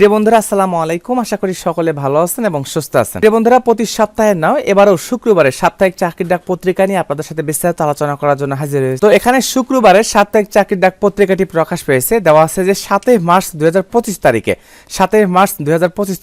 প্রিয় বন্ধুরা, আসসালামু আলাইকুম। আশা করি সকলে ভালো আছেন এবং সুস্থ আছেন। প্রিয় বন্ধুরা, প্রতি সপ্তাহে নাও এবারও শুক্রবারে সাপ্তাহিক চাকরির ডাক পত্রিকা নিয়ে আপনাদের সাথে বিস্তারিত আলোচনা করার জন্য হাজির হয়েছে। তো এখানে শুক্রবারে সাপ্তাহিক চাকরির ডাক পত্রিকাটি প্রকাশ পেয়েছে। দেওয়া আছে যে সাতই মার্চ দুই তারিখে, সাতই মার্চ দুই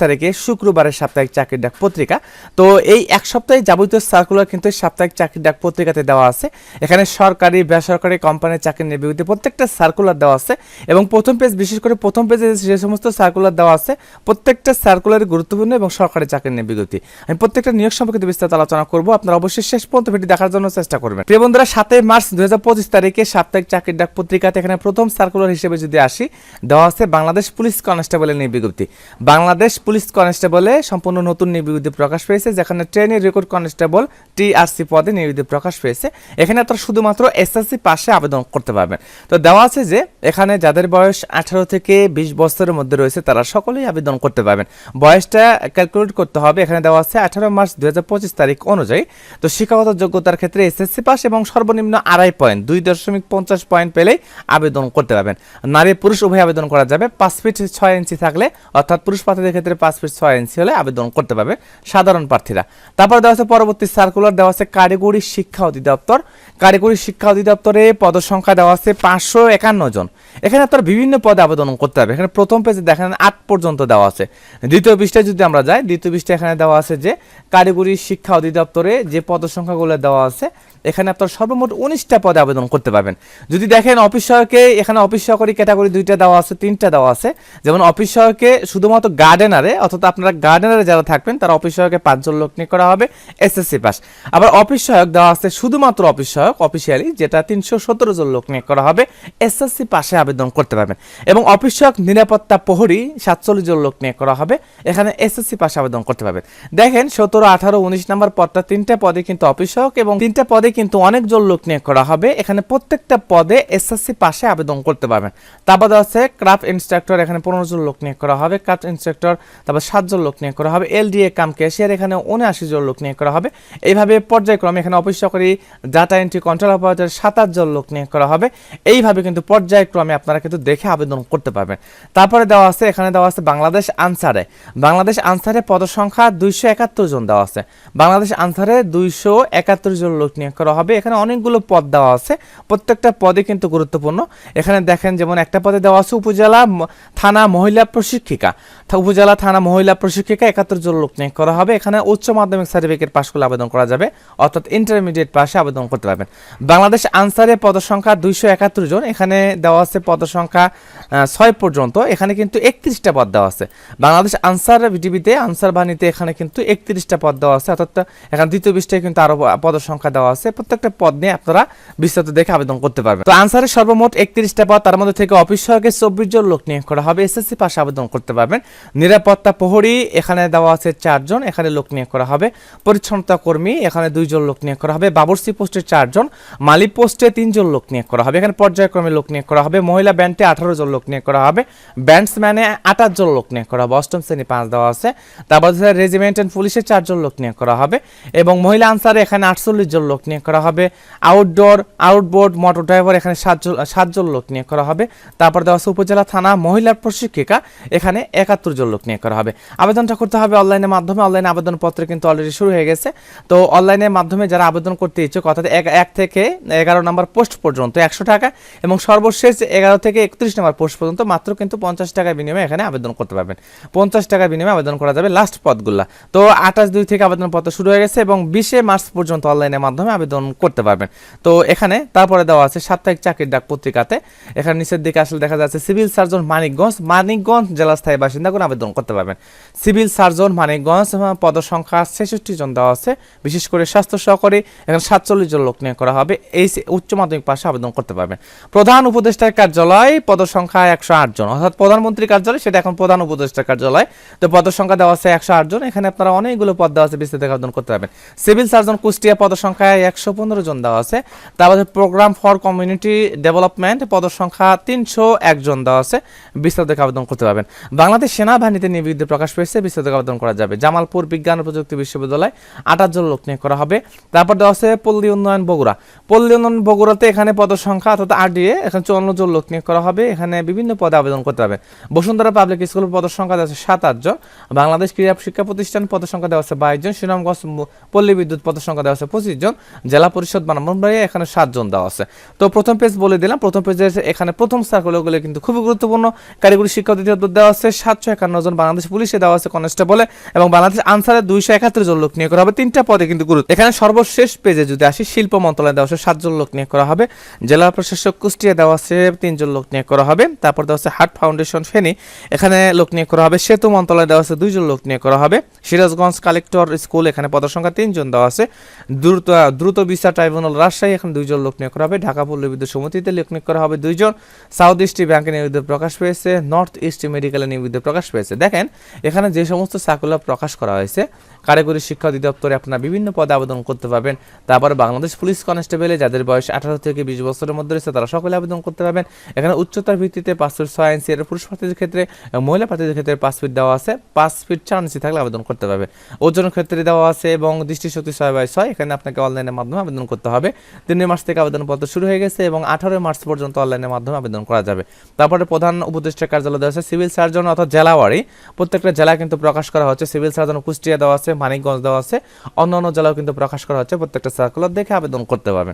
তারিখে শুক্রবারের সাপ্তাহিক চাকরির ডাক পত্রিকা। তো এই এক সপ্তাহে যাবতীয় সার্কুলার কিন্তু সাপ্তাহিক চাকরির ডাক পত্রিকাতে দেওয়া আছে। এখানে সরকারি, বেসরকারি কোম্পানির চাকরি নিয়ে বিজ্ঞপ্তি প্রত্যেকটা সার্কুলার দেওয়া আছে এবং প্রথম পেজ বিশেষ করে প্রথম পেজে যে সমস্ত সার্কুলার দেওয়া আছে, প্রত্যেকটা সার্কুলারে গুরুত্বপূর্ণ এবং সরকারি চাকরি নিয়ে বিজ্ঞপ্তি আমি প্রত্যেকটা নিয়োগ সম্পর্কিত বিস্তারিত আলোচনা করব, আপনারা অবশ্যই শেষ পর্যন্ত ভিডিও দেখার জন্য চেষ্টা করবেন। প্রিয় বন্ধুরা, সাতই মার্চ দুই তারিখে সাপ্তাহিক চাকরির ডাক পত্রিকাতে এখানে প্রথম সার্কুলার হিসেবে যদি আসি, দেওয়া আছে বাংলাদেশ পুলিশ কনস্টেবলের নিয়ে বিজ্ঞপ্তি। বাংলাদেশ পুলিশ কনস্টেবলে সম্পূর্ণ নতুন নিয়োগ বিজ্ঞপ্তি প্রকাশ পেয়েছে, যেখানে ট্রেনের রেকর্ড কনস্টেবল টিআরসি পদে বিজ্ঞপ্তি প্রকাশ পেয়েছে। এখানে আপনারা শুধুমাত্র এসএসসি পাশে আবেদন করতে পারবেন। তো দেওয়া আছে যে, এখানে যাদের বয়স আঠারো থেকে বিশ বছরের মধ্যে রয়েছে, তারা সকলেই আবেদন করতে পারবেন। বয়সটা ক্যালকুলেট করতে হবে। এখানে দেওয়া আছে আঠারো মার্চ দুই হাজার পঁচিশ তারিখ অনুযায়ী। তো শিক্ষাগত যোগ্যতার ক্ষেত্রে এসএসসি পাস এবং সর্বনিম্ন আড়াই পয়েন্ট দুই দশমিক পঞ্চাশ পয়েন্ট পেলেই আবেদন করতে পারবেন। নারী পুরুষ উভয় আবেদন করা যাবে। পাঁচ ফিট ছয় ইঞ্চি থাকলে, অর্থাৎ পুরুষ প্রার্থীদের ক্ষেত্রে পাঁচ ফিট ছয় ইঞ্চি হলে আবেদন করতে পারবে সাধারণ প্রার্থীরা। তারপর দেওয়া আছে পরবর্তী সার্কুলার দেওয়া আছে কারিগরি শিক্ষা অধিদপ্তর। কারিগরি শিক্ষা অধিদপ্তরে পদসংখ্যা দেওয়া আছে পাঁচশো একান্ন জন। এখানে আপনারা বিভিন্ন পদে আবেদন করতে হবে এখানে প্রথম পেজে দেখেন আট পর্যন্ত দেওয়া আছে। দ্বিতীয় পৃষ্ঠায় যদি আমরা যাই, দ্বিতীয় পৃষ্ঠায় এখানে দেওয়া আছে যে, কারিগরি শিক্ষা অধিদপ্তরে যে পদসংখ্যাগুলো দেওয়া আছে, এখানে আপনার সর্বমোট উনিশটা পদে আবেদন করতে পারবেন। যদি দেখেন অফিস সহায়কে এখানে অফিস সহকারী ক্যাটাগরি দুইটা দেওয়া আছে, তিনটা দেওয়া আছে। যেমন অফিস সহায়কে শুধুমাত্র গার্ডেনারে অর্থাৎ আপনারা গার্ডেনারে যারা থাকবেন, তারা অফিস সহায়কে পাঁচজন লোক নিয়ে করা হবে এসএসসি পাস আবার অফিস সহায়ক দেওয়া আছে শুধুমাত্র অফিস সহায়ক অফিসিয়ালি যেটা তিনশো সতেরো জন লোক নিয়ে করা হবে এসএসসি পাশে আবেদন করতে পারবেন। এবং অফিস সহায়ক নিরাপত্তা প্রহরী সাতচল্লিশ জন লোক নিয়ে করা হবে। এখানে এসএসসি পাশে আবেদন করতে পারবেন। দেখেন, সতেরো, আঠারো, উনিশ নম্বর পদটা তিনটা পদে কিন্তু অফিস সহায়ক এবং তিনটা পদে কিন্তু অনেকজন লোক নিয়ে করা হবে। এখানে প্রত্যেকটা পদে এসএসসি পাশে আবেদন করতে পারবেন। তারপর আছে ক্রাফট ইনস্ট্রাক্টর, এখানে পনেরো জন লোক নিয়ে করা হবে। ক্রাফট ইনস্ট্রাক্টর, তারপর সাতজন লোক নিয়ে করা হবে। এলডিএ কাম ক্যাশিয়ার, এখানে উনআশি জন লোক নিয়ে করা হবে। এইভাবে পর্যায়ক্রমে এখানে অফিস সহকারী ডাটা এন্ট্রি কন্ট্রোল অপারেটর সাতাশ জন লোক নিয়ে করা হবে। এইভাবে কিন্তু পর্যায়ক্রমে আপনারা কিন্তু দেখে আবেদন করতে পারবেন। তারপরে দেওয়া আছে, এখানে দেওয়া আছে বাংলাদেশ আনসারে। বাংলাদেশ আনসারে পদসংখ্যা দুইশো একাত্তর জন দেওয়া আছে। বাংলাদেশ আনসারে দুইশো একাত্তর জন লোক নিয়োগ করা হবে। এখানে অনেকগুলো পদ দেওয়া আছে। প্রত্যেকটা পদে কিন্তু গুরুত্বপূর্ণ। এখানে দেখেন, যেমন একটা পদে দেওয়া আছে উপজেলা থানা মহিলা প্রশিক্ষিকা। উপজেলা থানা মহিলা প্রশিক্ষিকা একাত্তর জন লোক নিয়োগ করা হবে। এখানে উচ্চ মাধ্যমিক সার্টিফিকেট পাশ করলে আবেদন করা যাবে, অর্থাৎ ইন্টারমিডিয়েট পাশে আবেদন করতে পারবেন। বাংলাদেশ আনসারে পদসংখ্যা দুইশো একাত্তর জন, এখানে দেওয়া আছে পদসংখ্যা ছয় পর্যন্ত, এখানে কিন্তু একত্রিশটা পদ দেওয়া আছে। বাংলাদেশ আনসার বিটিভিতে আনসার বাহিনীতে এখানে কিন্তু একত্রিশটা পদ দেওয়া আছে, অর্থাৎ এখানে দ্বিতীয় পৃষ্ঠায় কিন্তু আরও পদের সংখ্যা দেওয়া আছে। প্রত্যেকটা পদ নিয়ে আপনারা বিস্তারিত দেখে আবেদন করতে পারবেন। তো আনসারের সর্বমোট একত্রিশটা পদ, তার মধ্যে থেকে অফিস সহকারে চব্বিশ জন লোক নিয়োগ করা হবে, এসএসসি পাশে আবেদন করতে পারবেন। নিরাপত্তা প্রহরী, এখানে দেওয়া আছে চারজন, এখানে লোক নিয়োগ করা হবে। পরিচ্ছন্নতা কর্মী, এখানে দুইজন লোক নিয়োগ করা হবে। বাবরসি পোস্টে চারজন মালিক পোস্টে তিনজন লোক নিয়োগ করা হবে। এখানে পর্যায়ক্রমে লোক নিয়োগ করা হবে। মহিলা ব্যান্ডে আঠারো জন লোক নিয়োগ করা হবে। ব্যান্ডসম্যানে আঠাশ জন লোক নিয়োগ করা হবে। অষ্টম শ্রেণি পাঁচ দেওয়া আছে। তারপর রেজিমেন্ট অ্যান্ড পুলিশে চারজন লোক নিয়োগ করা হবে এবং মহিলা আনসারে এখানে আটচল্লিশ জন লোক নিয়োগ করা হবে। আউটডোর, আউটবোর্ড, মোটর ড্রাইভার এখানে সাতজন সাতজন লোক নিয়োগ করা হবে। তারপর দেওয়া আছে উপজেলা থানা মহিলা প্রশিক্ষিকা। এখানে একাত্তর জন লোক নিয়োগ করা হবে। আবেদনটা করতে হবে অনলাইনের মাধ্যমে। অনলাইন আবেদনপত্র কিন্তু অলরেডি শুরু হয়ে গেছে। তো অনলাইনের মাধ্যমে যারা আবেদন করতে ইচ্ছুক, অর্থাৎ এক থেকে এগারো নম্বর পোস্ট পর্যন্ত একশো টাকা এবং সর্বশেষ এগারো থেকে একত্রিশ নম্বর পোস্ট পর্যন্ত মাত্র কিন্তু পঞ্চাশ টাকার বিনিময়ে এখানে আবেদন করতে পারবেন। পঞ্চাশ টাকার বিনিময়ে আবেদন করা যাবে লাস্ট পদগুলা। তো আঠাশ দুই থেকে আবেদনপত্র শুরু হয়ে গেছে এবং বিশে মার্চ পর্যন্ত অনলাইনের মাধ্যমে আবেদন করতে পারবেন। তো এখানে তারপরে দেওয়া আছে সাপ্তাহিক চাকরির ডাক পত্রিকাতে। এখানে নিচের দিকে আসলে দেখা যাচ্ছে, সিভিল সার্জন মানিকগঞ্জ মানিকগঞ্জ জেলা স্থায়ী বাসিন্দাগুলো আবেদন করতে পারবেন। সিভিল সার্জন মানিকগঞ্জ আহ, পদসংখ্যা ছেষট্টি জন দেওয়া আছে। বিশেষ করে স্বাস্থ্য সহকারী এখানে সাতচল্লিশ জন লোক নিয়োগ করা হবে। এই উচ্চ মাধ্যমিক পাশে আবেদন করতে পারবেন। প্রধান উপদেষ্টার কার্যালয় পদসংখ্যা একশো আট জন। অর্থাৎ প্রধানমন্ত্রী কার্যালয় সেটা এখন প্রধান উপদেষ্টার কার্যালয়। তো পদসংখ্যা দেওয়া আছে একশো আট জন। এখানে আপনারা অনেকগুলো পদ দেওয়া আছে বিস্তারিত আবেদন করতে পারবেন। সিভিল সার্জন কুষ্টিয়া পদসংখ্যা একশো পনেরো জন দেওয়া আছে। তারপরে প্রোগ্রাম ফর কমিউনিটি ডেভেলপমেন্ট পদ সংখ্যা তিনশো একজন দেওয়া আছে। বিস্তারিত আবেদন করতে পারবেন। বাংলাদেশ সেনাবাহিনীতে নিয়োগ প্রকাশ পেয়েছে, বিস্তারিত আবেদন করা যাবে। জামালপুর বিজ্ঞান প্রযুক্তি বিশ্ববিদ্যালয় আঠাশ জন লোক নিয়োগ করা হবে। তারপর দেওয়া আছে পল্লী উন্নয়ন বগুড়া। পল্লী উন্নয়ন বগুড়াতে এখানে পদ সংখ্যা অর্থাৎ আরডিএ, এখানে চুয়ান্ন জন লোক নিয়োগ করা হবে। এখানে বিভিন্ন পদে আবেদন করতে হবে। বসুন্ধরা পাবলিক স্কুল পদ সংখ্যা দেওয়া আছে সাত জন। বাংলাদেশ ক্রীড়া শিক্ষা প্রতিষ্ঠান পদ সংখ্যা দেওয়া আছে বাইশ জন। সুনামগঞ্জ পল্লী বিদ্যুৎ পদ সংখ্যা দেওয়া আছে পঁচিশ জন। জেলা পরিষদ ব্রাহ্মণবাড়িয়া এখানে সাতজন দেওয়া আছে তো প্রথম পেজ বলে দিলাম। প্রথম পেজে এখানে প্রথম সার্কুলারগুলো কিন্তু খুবই গুরুত্বপূর্ণ। কারিগরি শিক্ষা অধিদপ্তর দেওয়া আছে সাতশো একান্ন জন বাংলাদেশ পুলিশে দেওয়া আছে কনস্টেবলে এবং বাংলাদেশ আনসারে দুইশো একাত্তর জন লোক নিয়োগ করা হবে। তিনটা পদে কিন্তু গুরুত্ব। এখানে সর্বশেষ পেজে যদি আসি, শিল্প মন্ত্রণালয় দেওয়া আছে সাতজন লোক নিয়োগ করা হবে। জেলা প্রশাসক কুষ্টিয়া দেওয়া আছে তিনজন লোক নিয়োগ করা হবে। তারপর দেওয়া আছে হার্ট ফাউন্ডেশন ফেনী, এখানে লোক নিয়োগ করা হবে। সেতু মন্ত্রণালয় দেওয়া আছে দুইজন লোক নিয়োগ করা হবে। সিরাজগঞ্জ কালেক্টর স্কুল, এখানে পদের সংখ্যা তিনজন দেওয়া আছে। দ্রুত দ্রুত বিচার ট্রাইব্যুনাল রাজশাহী, এখানে দুইজন লোক নিয়োগ করা হবে। ঢাকা পল্লী বিদ্যুৎ সমিতিতে লোক নিয়োগ করা হবে দুইজন। সাউথ ইস্ট ব্যাংকে নিয়োগ প্রকাশ পেয়েছে। নর্থ ইস্ট মেডিকেলে নিয়োগ প্রকাশ পেয়েছে। দেখেন, এখানে যে সমস্ত সার্কুলার প্রকাশ করা হয়েছে, কারিগরি শিক্ষা অধিদপ্তরে আপনারা বিভিন্ন পদে আবেদন করতে পারবেন। তারপরে বাংলাদেশ পুলিশ কনস্টেবলে যাদের বয়স আঠারো থেকে বিশ বছরের মধ্যে রয়েছে, তারা সকলে আবেদন করতে পারবেন। এখানে উচ্চতার ভিত্তিতে পাঁচ ফিট ছয় ইঞ্চি এর পুরুষ প্রার্থীদের ক্ষেত্রে, মহিলা প্রার্থীদের ক্ষেত্রে ফিট দেওয়া আছে। পাঁচ ফিট চার ইঞ্চি থাকলে আবেদন করতে পারবে। ওজনের ক্ষেত্রে দেওয়া আছে এবং দৃষ্টিশক্তি ছয় বাই ছয়, এখানে আপনাকে অনলাইনের মাধ্যমে আবেদন করতে হবে। তিন মাস থেকে আবেদনপত্র শুরু হয়ে গেছে এবং আঠারোই মার্চ পর্যন্ত অনলাইনের মাধ্যমে আবেদন করা যাবে। তারপরে প্রধান উপদেষ্টা কার্যালয় দেওয়া আছে, সিভিল সার্জন অর্থাৎ জেলাওয়ারি প্রত্যেকটা জেলা কিন্তু প্রকাশ করা হচ্ছে। সিভিল সার্জন কুষ্টিয়া দেওয়া আছে, মানিকগঞ্জ দেওয়া আছে অন্য অন্য জেলাও কিন্তু প্রকাশ করা হচ্ছে। প্রত্যেকটা সার্কুলার দেখে আবেদন করতে পারবেন।